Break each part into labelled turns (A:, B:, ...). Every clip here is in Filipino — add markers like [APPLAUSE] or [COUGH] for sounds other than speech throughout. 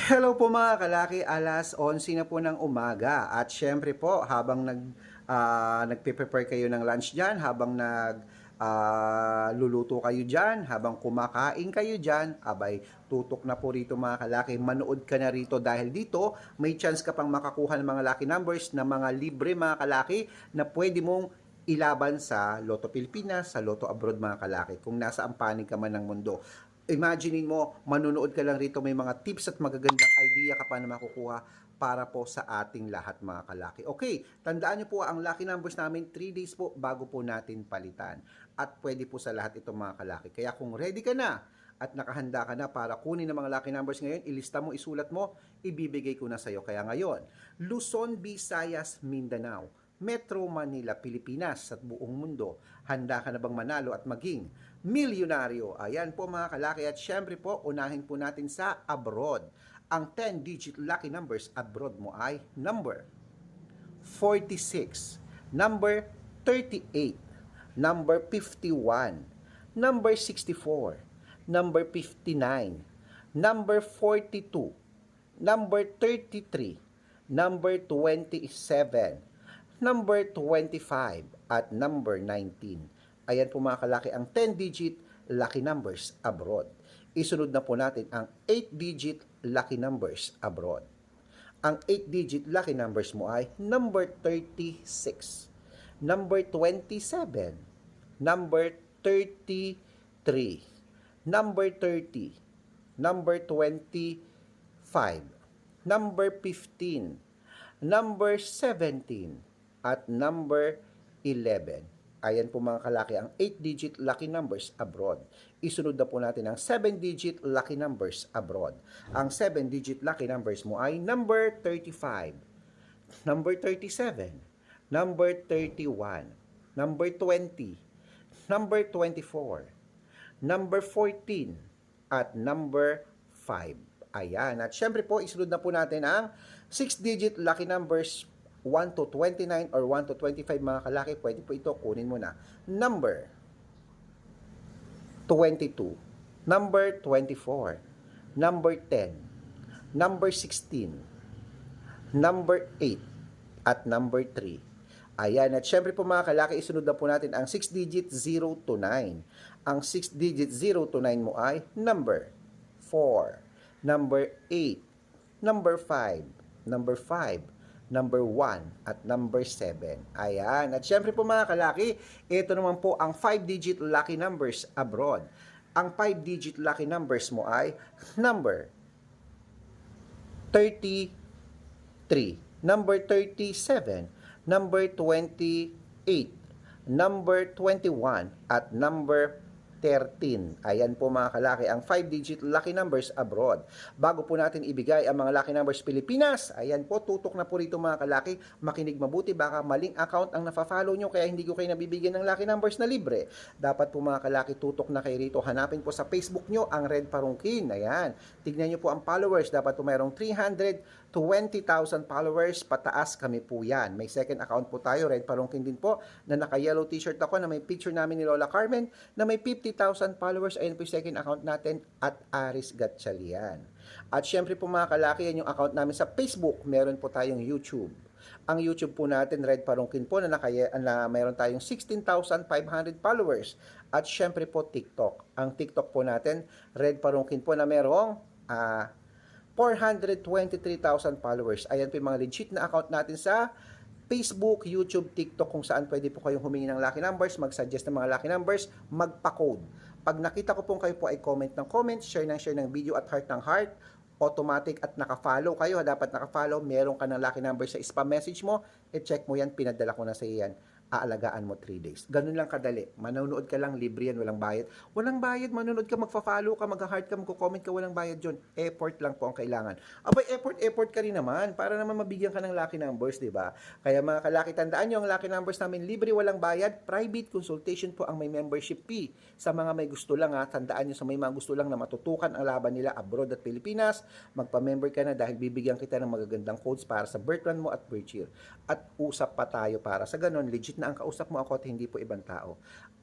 A: Hello po mga kalaki, alas 11 na po ng umaga. At syempre po habang nag ah, nagpe-prepare kayo ng lunch diyan, habang nag ah, luluto kayo diyan, habang kumakain kayo diyan, abay tutok na po rito mga kalaki, manood ka na rito dahil dito may chance ka pang makakuha ng mga lucky numbers na mga libre mga kalaki na pwede mong ilaban sa Lotto Pilipinas, sa Lotto Abroad mga kalaki, kung nasa ampanig ka man ng mundo. Imaginein mo, manunood ka lang rito, may mga tips at magagandang idea ka pa na makukuha para po sa ating lahat mga kalaki. Okay, tandaan nyo po ang lucky numbers namin 3 days po bago po natin palitan. At pwede po sa lahat ito mga kalaki. Kaya kung ready ka na at nakahanda ka na para kunin ang mga lucky numbers ngayon, ilista mo, isulat mo, ibibigay ko na sa'yo. Kaya ngayon, Luzon, Visayas, Mindanao, Metro Manila, Pilipinas at buong mundo. Handa ka na bang manalo at maging milyonaryo? Ayan po mga kalaki at syempre po unahin po natin sa abroad. Ang 10-digit lucky numbers abroad mo ay number 46, number 38, number 51, number 64, number 59, number 42, number 33, number 27, number 25, at number 19. Ayan po mga kalaki ang 10-digit lucky numbers abroad. Isunod na po natin ang 8-digit lucky numbers abroad. Ang 8-digit lucky numbers mo ay number 36, number 27, number 33, number 30, number 25, number 15, number 17, at number 11. Ayan po mga kalaki ang 8-digit lucky numbers abroad. Isunod na po natin ang 7-digit lucky numbers abroad. Ang 7-digit lucky numbers mo ay number 35, number 37, number 31, number 20, number 24, number 14, at number 5. Ayan. At syempre po, isunod na po natin ang 6-digit lucky numbers 1 to 29 or 1 to 25 mga kalaki, pwede po ito, kunin mo na. Number 22, number 24, number 10, number 16, number 8, at number 3. Ayan, at syempre po mga kalaki, isunod na po natin ang 6 digit 0 to 9. Ang 6 digit 0 to 9 mo ay number 4, number 8, number 5, number 5, number 1 at number 7. Ayan. At syempre po mga kalaki, ito naman po ang 5-digit lucky numbers abroad. Ang 5-digit lucky numbers mo ay number 33, number 37, number 28, number 21, at number 13. Ayan po mga kalaki, ang 5-digit lucky numbers abroad. Bago po natin ibigay ang mga lucky numbers Pilipinas, ayan po, tutok na po rito mga kalaki. Makinig mabuti, baka maling account ang nafa-follow nyo, kaya hindi ko kayo nabibigyan ng lucky numbers na libre. Dapat po mga kalaki, tutok na kayo rito. Hanapin po sa Facebook nyo ang Red Parungkin. Ayan. Tignan nyo po ang followers. Dapat po mayroong 300 20,000 followers, pataas kami po yan. May second account po tayo, Red Parungkin din po, na naka-yellow t-shirt ako na may picture namin ni Lola Carmen, na may 50,000 followers. Ayun po yung second account natin at Aris Gatchalian. At syempre po mga kalaki, yan yung account namin sa Facebook. Meron po tayong YouTube. Ang YouTube po natin, Red Parungkin po, na, nakaya, na mayroon tayong 16,500 followers. At syempre po TikTok. Ang TikTok po natin, Red Parungkin po na merong ah 423,000 followers. Ayan po yung mga legit na account natin sa Facebook, YouTube, TikTok kung saan pwede po kayong humingi ng lucky numbers, mag-suggest ng mga lucky numbers, magpa-code. Pag nakita ko pong kayo po ay comment ng comment, share ng share ng video at heart ng heart, automatic at naka-follow kayo, dapat naka-follow, meron ka ng lucky number sa spam message mo, i-check mo yan, pinadala ko na sa iyan aalagaan mo 3 days. Ganun lang kadali. Manonood ka lang, libre yan, walang bayad. Walang bayad, manonood ka, magfa-follow ka, mag-heart ka, magko-comment ka, walang bayad yun. Effort lang po ang kailangan. Abay, effort, effort ka rin naman para naman mabigyan ka ng lucky numbers, di ba? Kaya mga kalaki, tandaan nyo, ang lucky numbers namin, libre, walang bayad, private consultation po ang may membership fee. Sa mga may gusto lang, ha, tandaan nyo sa may mga gusto lang na matutukan ang laban nila abroad at Pilipinas, magpa-member ka na dahil bibigyan kita ng magagandang codes para sa birth run mo at year. At usap pa tayo para sa ganun, legit na ang kausap mo ako at hindi po ibang tao.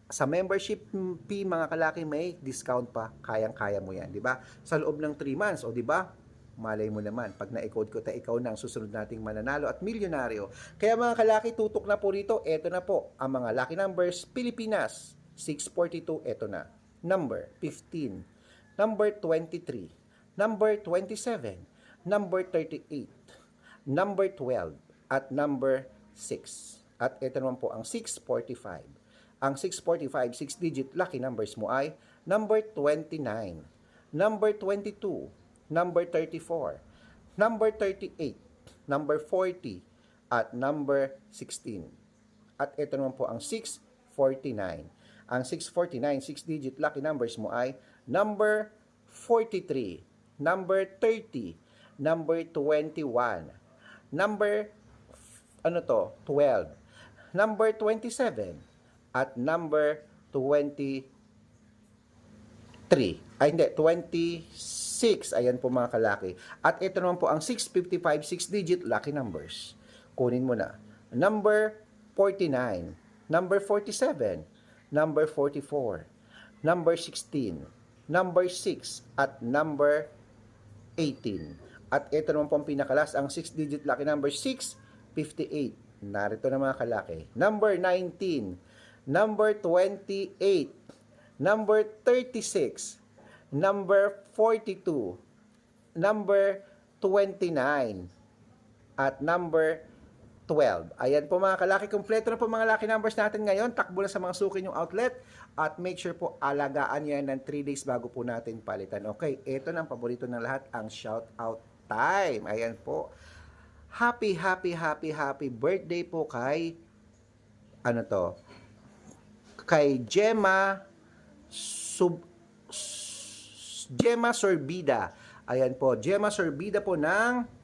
A: Sa membership fee mga kalaki may discount pa, kayang-kaya mo 'yan, 'di ba? Sa loob ng 3 months, o 'di ba? malay mo naman, pag na-code ko, ta ikaw na ang susunod nating mananalo at milyonaryo. Kaya mga kalaki, tutok na po rito, eto na po, ang mga lucky numbers, Pilipinas, 642, eto na. Number 15, number 23, number 27, number 38, number 12, at number 6. At ito naman po ang 645. Ang 645, 6-digit lucky numbers mo ay number 29, number 22, number 34, number 38, number 40, at number 16. At ito naman po ang 649. Ang 649, 6-digit lucky numbers mo ay number 43, number 30, number 21, number ano to, 12, number 27, at number 23. Ay hindi, 26. Ayan po mga kalaki. At ito naman po ang 655 6-digit lucky numbers. Kunin mo na. Number 49, number 47, number 44, number 16, number 6, at number 18. At ito naman po ang pinakalas, ang 6-digit lucky number 658. Narito na mga kalaki. Number 19, number 28, number 36, number 42, number 29, at number 12. Ayan po mga kalaki, kompleto na po mga lucky numbers natin ngayon. Takbo na sa mga suki yung outlet at make sure po alagaan yan ng 3 days bago po natin palitan. Okay, ito na ang paborito ng lahat, ang shout out time. Ayan po. Happy, happy, happy, happy birthday po kay ano to? Kay Gemma Sub Gemma Sorbida. Ayan po, Gemma Sorbida po ng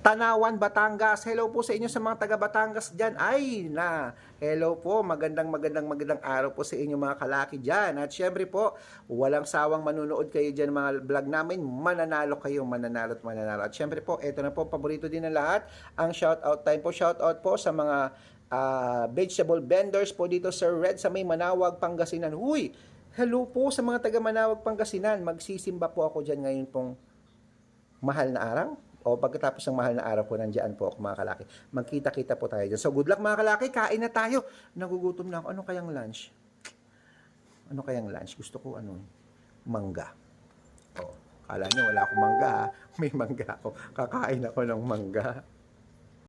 A: Tanawan, Batangas. Hello po sa inyo sa mga taga Batangas dyan. Ay, na. Hello po. Magandang, magandang, magandang araw po sa inyo mga kalaki dyan. At syempre po, walang sawang manunood kayo dyan mga vlog namin. Mananalo kayo, mananalo at mananalo. At syempre po, ito na po, paborito din ng lahat. Ang shoutout time po. Shoutout po sa mga ah, vegetable vendors po dito sa Red sa may Manawag, Pangasinan. Huy! Hello po sa mga taga Manawag, Pangasinan. Magsisimba po ako dyan ngayon pong mahal na araw o pagkatapos ng mahal na araw po, nandiyan po ako mga kalaki. Magkita-kita po tayo dyan. So, good luck mga kalaki. Kain na tayo. Nagugutom na ako. Ano kayang lunch? Ano kayang lunch? Gusto ko ano? Mangga. O, kala nyo wala akong mangga ha. [LAUGHS] May mangga ako. Kakain ako ng mangga.